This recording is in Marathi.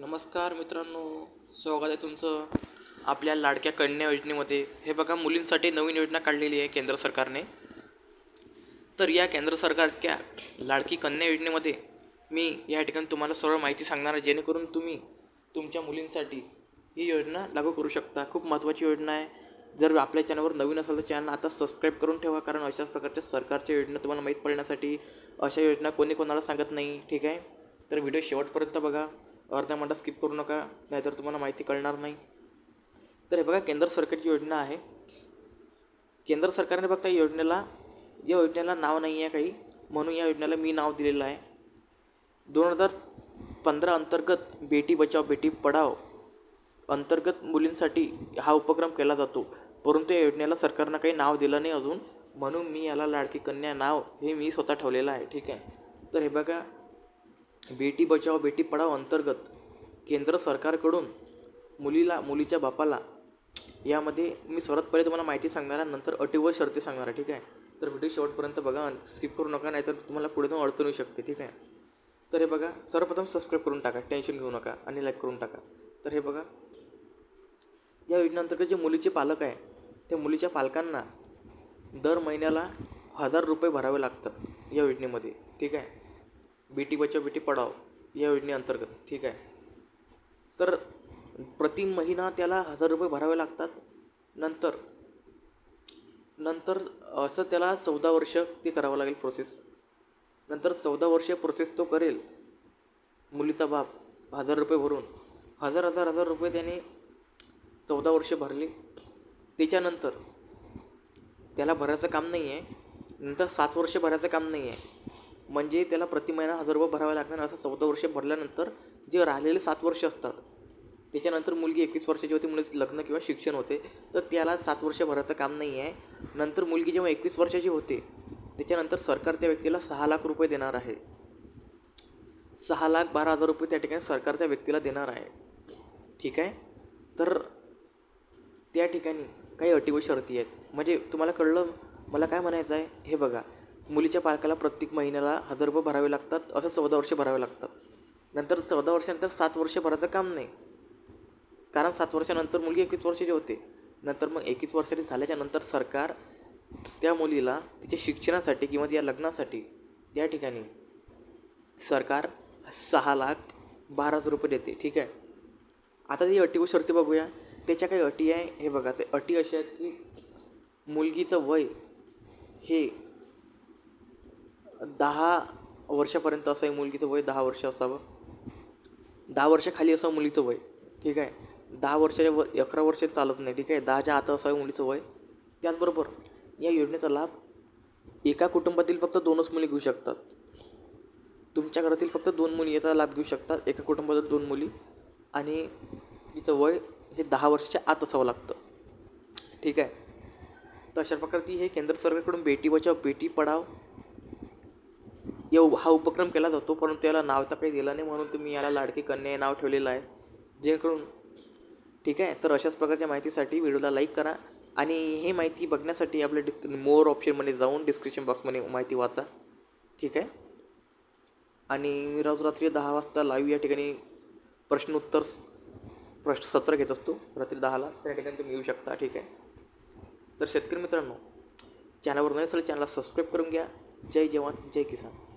नमस्कार मित्रांनो स्वागत आहे तुमचं आपल्या लाडक्या कन्या योजनेमध्ये. हे बघा मुलींसाठी नवीन योजना काढलेली आहे केंद्र सरकारने. तर या केंद्र सरकारच्या लाडकी कन्या योजनेमध्ये मी या ठिकाणी तुम्हाला सर्व माहिती सांगणार आहे जेणेकरून तुम्ही तुमच्या मुलींसाठी ही योजना लागू करू शकता. खूप महत्त्वाची योजना आहे. जर आपल्या चॅनलवर नवीन असेल तर चॅनल आता सबस्क्राईब करून ठेवा कारण अशाच प्रकारच्या सरकारच्या योजना तुम्हाला माहीत पडण्यासाठी अशा योजना कोणी कोणाला सांगत नाही ठीक आहे? तर व्हिडिओ शेवटपर्यंत बघा. अर्ध्या मिनटात स्किप करू नका नाहीतर तुम्हाला माहिती कळणार नाही. तर हे बघा केंद्र सरकारची योजना आहे. केंद्र सरकारने बघता या योजनेला या योजनेला नाव नाही आहे काही. म्हणून या योजनेला मी नाव दिलेलं आहे. दोन हजार पंधरा अंतर्गत बेटी बचाव बेटी पढाव अंतर्गत मुलींसाठी हा उपक्रम केला जातो. परंतु या योजनेला सरकारनं काही नाव दिलं नाही अजून. म्हणून मी याला लाडकी कन्या नाव हे मी स्वतः ठेवलेलं आहे. ठीक आहे? तर हे बघा बेटी बचाव बेटी पढाव अंतर्गत केंद्र सरकारकडून मुलीला मुलीच्या बापाला यामध्ये मी सर्वात पहिले तुम्हाला माहिती सांगणार आहे नंतर अटी व शर्ती सांगणार आहे ठीक आहे? तर व्हिडिओ शेवटपर्यंत बघा स्किप करू नका नाहीतर तुम्हाला पुढे जाऊन अडचण येऊ शकते ठीक आहे? तर हे बघा सर्वप्रथम सबस्क्राईब करून टाका टेन्शन घेऊ नका आणि लाईक करून टाका. तर हे बघा या योजनेअंतर्गत जे मुलीचे पालक आहे त्या मुलीच्या पालकांना दर महिन्याला हजार रुपये भरावे लागतात या योजनेमध्ये ठीक आहे? बेटी बचाव बेटी पढाव या योजनेअंतर्गत ठीक आहे? तर प्रति महिना त्याला हजार रुपये भरावे लागतात. नंतर नंतर असं त्याला चौदा वर्ष ते करावं लागेल प्रोसेस नंतर चौदा वर्ष प्रोसेस तो करेल. मुलीचा बाप हजार रुपये भरून हजार हजार हजार रुपये त्याने चौदा वर्ष भरले. त्याच्यानंतर त्याला भरायचं काम नाही आहे नंतर सात वर्ष भरायचं काम नाही आहे म्हणजे त्याला प्रति महिना हजार रुपये भरावे लागणार असं चौदा वर्ष भरल्यानंतर जे राहिलेले सात वर्ष असतात त्याच्यानंतर मुलगी एकवीस वर्षाची होती मुलीचं लग्न किंवा शिक्षण होते तर त्याला सात वर्ष भरायचं काम नाही आहे नंतर मुलगी जेव्हा एकवीस वर्षाची होते त्याच्यानंतर सरकार त्या व्यक्तीला सहा लाख रुपये देणार आहे. सहा लाख बारा हजार रुपये त्या ठिकाणी सरकार त्या व्यक्तीला देणार आहे. ठीक आहे? तर त्या ठिकाणी काही अटी व शर्ती आहेत. म्हणजे तुम्हाला कळलं मला काय म्हणायचं आहे हे बघा. मुलीच्या पालकाला प्रत्येक महिन्याला हजार रुपये भरावे लागतात असं चौदा वर्ष भरावे लागतात. नंतर चौदा वर्षानंतर सात वर्ष भरायचं काम नाही. कारण सात वर्षानंतर मुलगी एकवीस वर्षाची होते. नंतर मग एकवीस वर्षाची झाल्याच्यानंतर सरकार त्या मुलीला तिच्या शिक्षणासाठी किंवा तिच्या लग्नासाठी त्या ठिकाणी सरकार सहा लाख बारा हजार रुपये देते. ठीक आहे? आता ती अटी व शर्ती बघूया. त्याच्या काही अटी आहे. हे बघा ते अटी अशा आहेत की मुलगीचं वय हे दहा वर्षापर्यंत असं मुलगीचं वय दहा वर्ष असावं. दहा वर्षाखाली असावं मुलीचं वय ठीक आहे? दहा वर्षाच्या व अकरा वर्ष चालत नाही ठीक आहे? दहाच्या आत असावं मुलीचं वय. त्याचबरोबर या योजनेचा लाभ एका कुटुंबातील फक्त दोनच मुली घेऊ शकतात. तुमच्या घरातील फक्त दोन मुली याचा लाभ घेऊ शकतात. एका कुटुंबातील दोन मुली आणि तिचं वय हे दहा वर्षाच्या आत असावं लागतं. ठीक आहे? तर अशा प्रकारे ती हे केंद्र सरकारकडून बेटी बचाव बेटी पढाव म्हणजे या हा उपक्रम केला जातो परंतु याला नाव तर काही दिलं नाही म्हणून तुम्ही याला लाडकी कन्या हे नाव ठेवलेलं आहे. जेणेकरून ठीक आहे तर अशाच प्रकारच्या माहितीसाठी व्हिडिओला लाईक करा आणि हे माहिती बघण्यासाठी आपल्या डिस्क मोर ऑप्शनमध्ये जाऊन डिस्क्रिप्शन बॉक्समध्ये माहिती वाचा. ठीक आहे? आणि मी रोज रात्री दहा वाजता लाईव्ह या ठिकाणी प्रश्नोत्तर प्रश्न सत्र घेत असतो. रात्री दहाला त्या ठिकाणी तुम्ही येऊ शकता. ठीक आहे? तर शेतकरी मित्रांनो चॅनलवर नसेल चॅनलला सबस्क्राईब करून घ्या. जय जवान जय किसान.